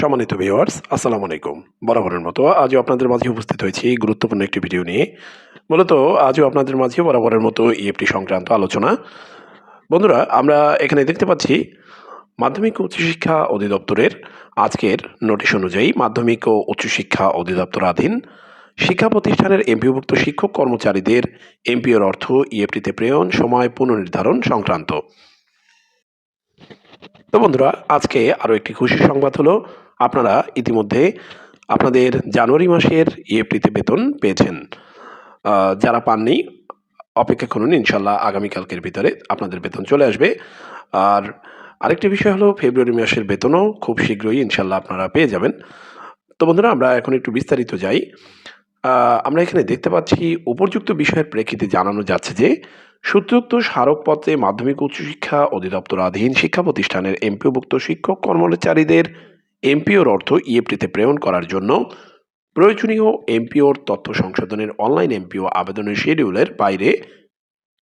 সম্মানিত ভিউয়ার্স আসসালামু আলাইকুম। বরাবরের মতো আজও আপনাদের মাঝে উপস্থিত হয়েছি গুরুত্বপূর্ণ একটি ভিডিও নিয়ে। মূলত আজও আপনাদের মাঝে বরাবরের মতো ইএফটি সংক্রান্ত আলোচনা। বন্ধুরা, আমরা এখানে দেখতে পাচ্ছি মাধ্যমিক ও উচ্চশিক্ষা অধিদপ্তরের আজকের নোটিশ অনুযায়ী মাধ্যমিক ও উচ্চশিক্ষা অধিদপ্তরাধীন শিক্ষা প্রতিষ্ঠানের এমপিওভুক্ত শিক্ষক কর্মচারীদের এমপিওর অর্থ ইএফটিতে প্রেরণ, সময় পুনর্নির্ধারণ সংক্রান্ত। তো বন্ধুরা, আজকে আরও একটি খুশি সংবাদ হলো। আপনারা ইতিমধ্যে আপনাদের জানুয়ারি মাসের ইএফটিতে বেতন পেয়েছেন। যারা পাননি, অপেক্ষা করুন, ইনশাল্লাহ আগামীকালকের ভিতরে আপনাদের বেতন চলে আসবে। আর আরেকটি বিষয় হলো, ফেব্রুয়ারি মাসের বেতনও খুব শীঘ্রই ইনশাল্লাহ আপনারা পেয়ে যাবেন। তো বন্ধুরা, আমরা এখন একটু বিস্তারিত যাই। আমরা এখানে দেখতে পাচ্ছি উপযুক্ত বিষয়ের প্রেক্ষিতে জানানো যাচ্ছে যে সূত্রোক্ত স্মারকপত্রে মাধ্যমিক উচ্চশিক্ষা অধিদপ্তরাধীন শিক্ষা প্রতিষ্ঠানের এমপিওভুক্ত শিক্ষক কর্মচারীদের এমপিওর অর্থ ইএফটিতে প্রেরণ করার জন্য প্রয়োজনীয় এমপিওর তথ্য সংশোধনের অনলাইন এমপিও আবেদনের শিডিউলের বাইরে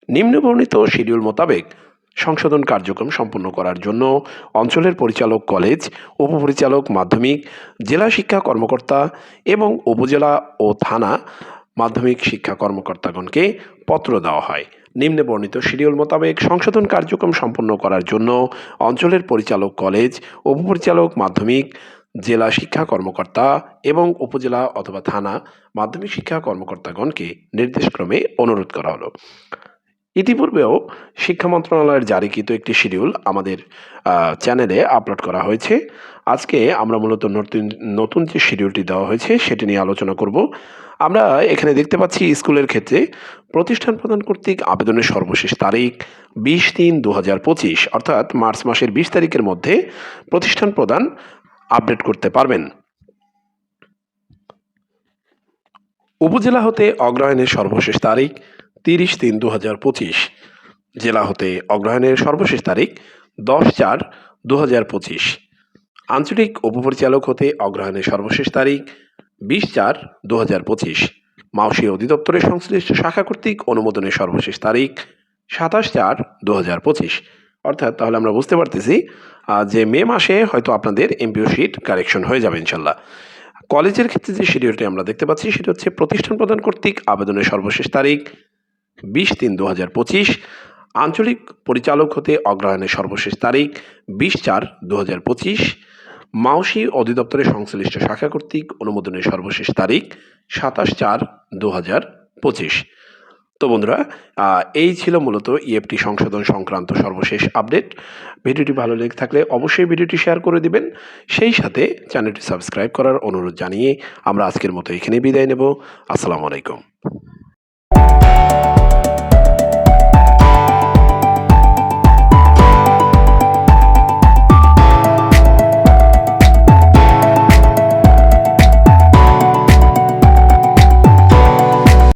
নিম্নবর্ণিত শিডিউল মোতাবেক সংশোধন কার্যক্রম সম্পন্ন করার জন্য অঞ্চলের পরিচালক কলেজ, উপপরিচালক মাধ্যমিক, জেলা শিক্ষা কর্মকর্তা এবং উপজেলা ও থানা মাধ্যমিক শিক্ষা কর্মকর্তাগণকে পত্র দেওয়া হয়। নিম্নে বর্ণিত শিডিউল মোতাবেক সংশোধন কার্যক্রম সম্পন্ন করার জন্য অঞ্চলের পরিচালক কলেজ, উপপরিচালক মাধ্যমিক, জেলা শিক্ষা কর্মকর্তা এবং উপজেলা অথবা থানা মাধ্যমিক শিক্ষা কর্মকর্তাগণকে নির্দেশক্রমে অনুরোধ করা হলো। ইতিপূর্বেও শিক্ষা মন্ত্রণালয়ের জারিকৃত একটি শিডিউল আমাদের চ্যানেলে আপলোড করা হয়েছে। আজকে আমরা মূলত নতুন নতুন যে শিডিউলটি দেওয়া হয়েছে সেটি নিয়ে আলোচনা করব। আমরা এখানে দেখতে পাচ্ছি স্কুলের ক্ষেত্রে প্রতিষ্ঠান প্রদান কর্তৃক আবেদনের সর্বশেষ তারিখ বিশ তিন দু হাজার পঁচিশ, অর্থাৎ মার্চ মাসের বিশ তারিখের মধ্যে প্রতিষ্ঠান প্রদান আপডেট করতে পারবেন। উপজেলা হতে অগ্রহায়ণের সর্বশেষ তারিখ তিরিশ তিন দু হাজার পঁচিশ। জেলা হতে অগ্রহায়ণের সর্বশেষ তারিখ দশ চার দু হাজার পঁচিশ। আঞ্চলিক উপপরিচালক হতে অগ্রহায়ণের সর্বশেষ তারিখ বিশ চার দু হাজার পঁচিশ। মাউসী অধিদপ্তরের সংশ্লিষ্ট শাখা কর্তৃক অনুমোদনের সর্বশেষ তারিখ সাতাশ চার দু হাজার পঁচিশ। অর্থাৎ তাহলে আমরা বুঝতে পারতেছি যে মে মাসে হয়তো আপনাদের এমপিও শিট কারেকশন হয়ে যাবে ইনশাল্লাহ। কলেজের ক্ষেত্রে যে শিডিউলটি আমরা দেখতে পাচ্ছি, সেটা হচ্ছে প্রতিষ্ঠান প্রদান কর্তৃক আবেদনের সর্বশেষ তারিখ বিশ তিন দু হাজার পঁচিশ। আঞ্চলিক পরিচালক হতে অগ্রহায়ণের সর্বশেষ তারিখ বিশ চার দু হাজার পঁচিশ। মাওসি অধিদপ্তরের সংশ্লিষ্ট শাখা কর্তৃক অনুমোদনের সর্বশেষ তারিখ সাতাশ চার দু হাজার পঁচিশ। তো বন্ধুরা এই ছিল মূলত ইএফটি সংশোধন সংক্রান্ত সর্বশেষ আপডেট। ভিডিওটি ভালো লেগে থাকলে অবশ্যই ভিডিওটি শেয়ার করে দিবেন। সেই সাথে চ্যানেলটি সাবস্ক্রাইব করার অনুরোধ জানিয়ে আমরা আজকের মতো এখানেই বিদায় নেব। আসসালামু আলাইকুম।